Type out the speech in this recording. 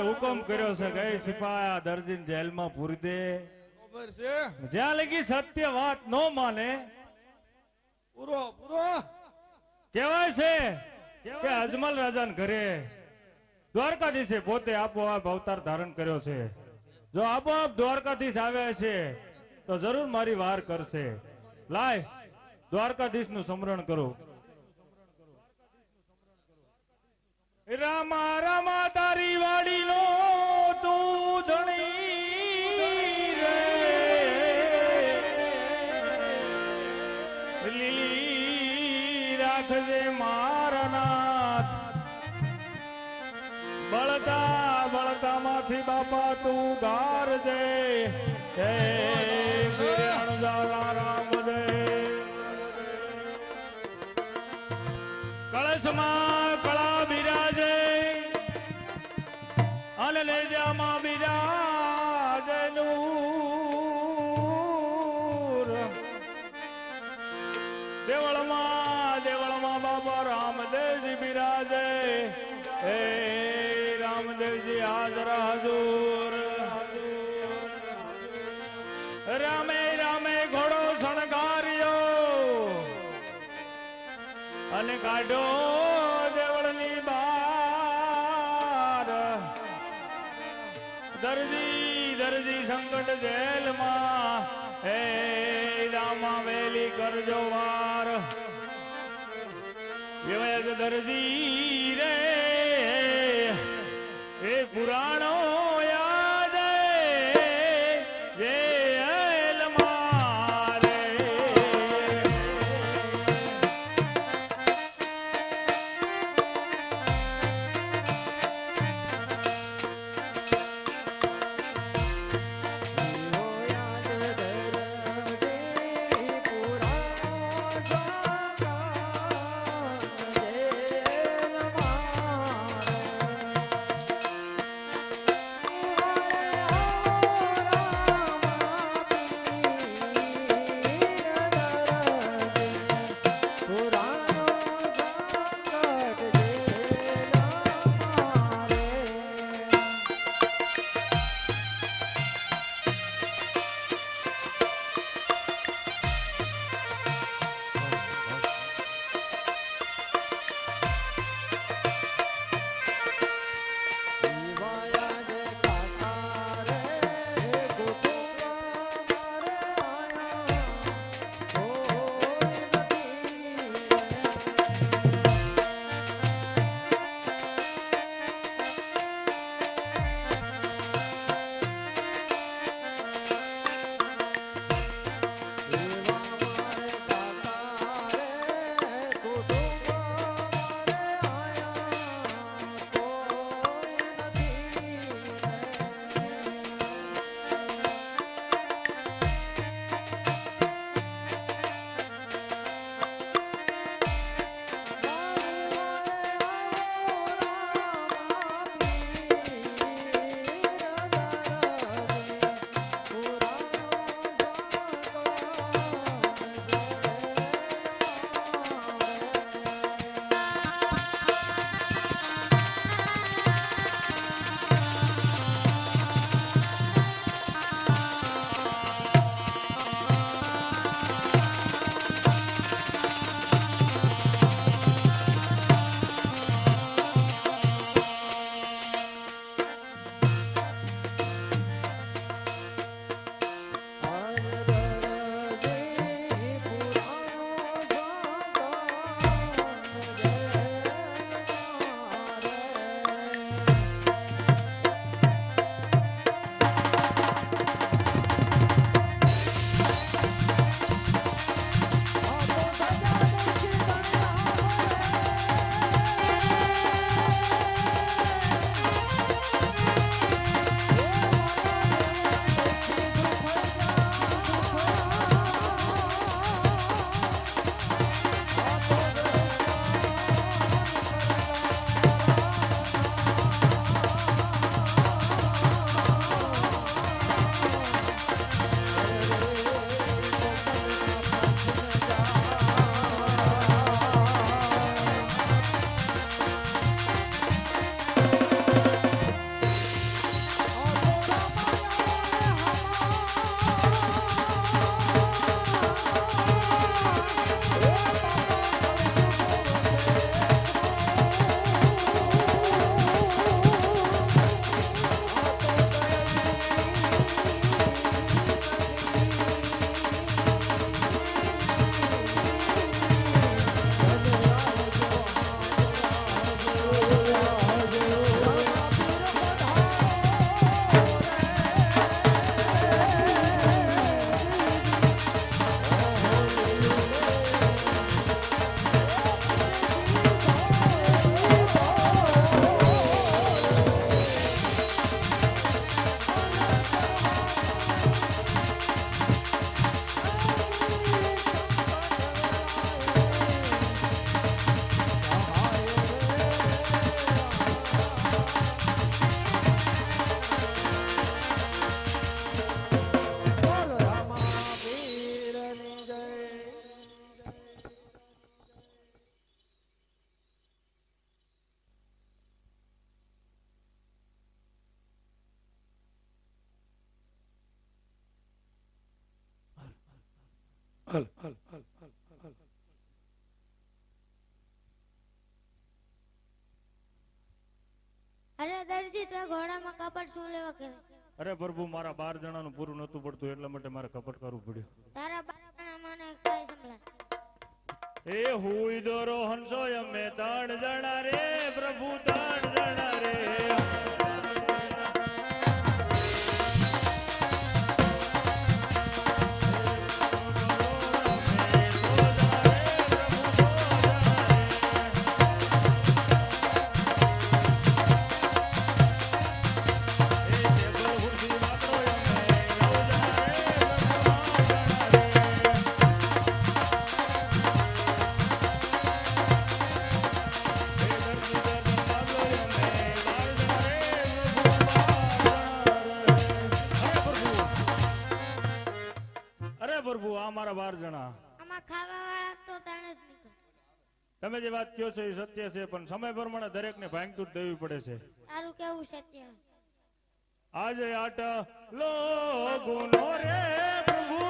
હુકમ કર્યો છે કે એ સિપાઈ આ જેલમાં પૂરી દે. ખબર છે? જ્યાં લગી સત્ય વાત ન માને. પૂરો પૂરો. કહેવાય છે કે અજમલ રાજાને ઘરે દ્વારકાધીશે પોતે આપોઆપ અવતાર ધારણ કર્યો છે. જો આપોઆપ દ્વારકાધીશ આવ્યા છે તો જરૂર મારી વાર કરશે. લાય દ્વારકાધીશનું સ્મરણ કરો. રામા રામા. બળતા બળતા માંથી બાપા, તું ગારજે હે કિરણ જારા રામ દે. કળશમાં કળા બિરાજે અને લેજામાં બિરાજે નૂર. દેવળમાં દેવળમાં બાબા રામદેવજી બિરાજે. હે હાજર રામે રામે ઘોડો શણગાર્યો. અને કાઢો દેવળની બાર દર્દી દર્દી સંકટ જેલમાં. હે, રામા, વેલી કરજો વાર. વિવેક દરજી રે. એ પુરાણો હલ હલ હલ અરે દરજી તે ઘોડામાં કપડ શું લેવા કરે અરે પ્રભુ મારા બાર જણાનું પૂરું નતું પડતું એટલા માટે મારે કપટ કરવું પડ્યું. તારા બાળકના મને કઈ સંભળાય? એ હુઈ દોરો હંસો અમે ત્રણ જણા રે પ્રભુ ત્રણ જણા રે. તમે જે વાત કહો છો એ સત્ય છે પણ સમય પ્રમાણે દરેકને ભાંગતું જ દેવી પડે છે. તારું કેવું સત્ય? આજે આટ લો ગુનો રે પ્રભુ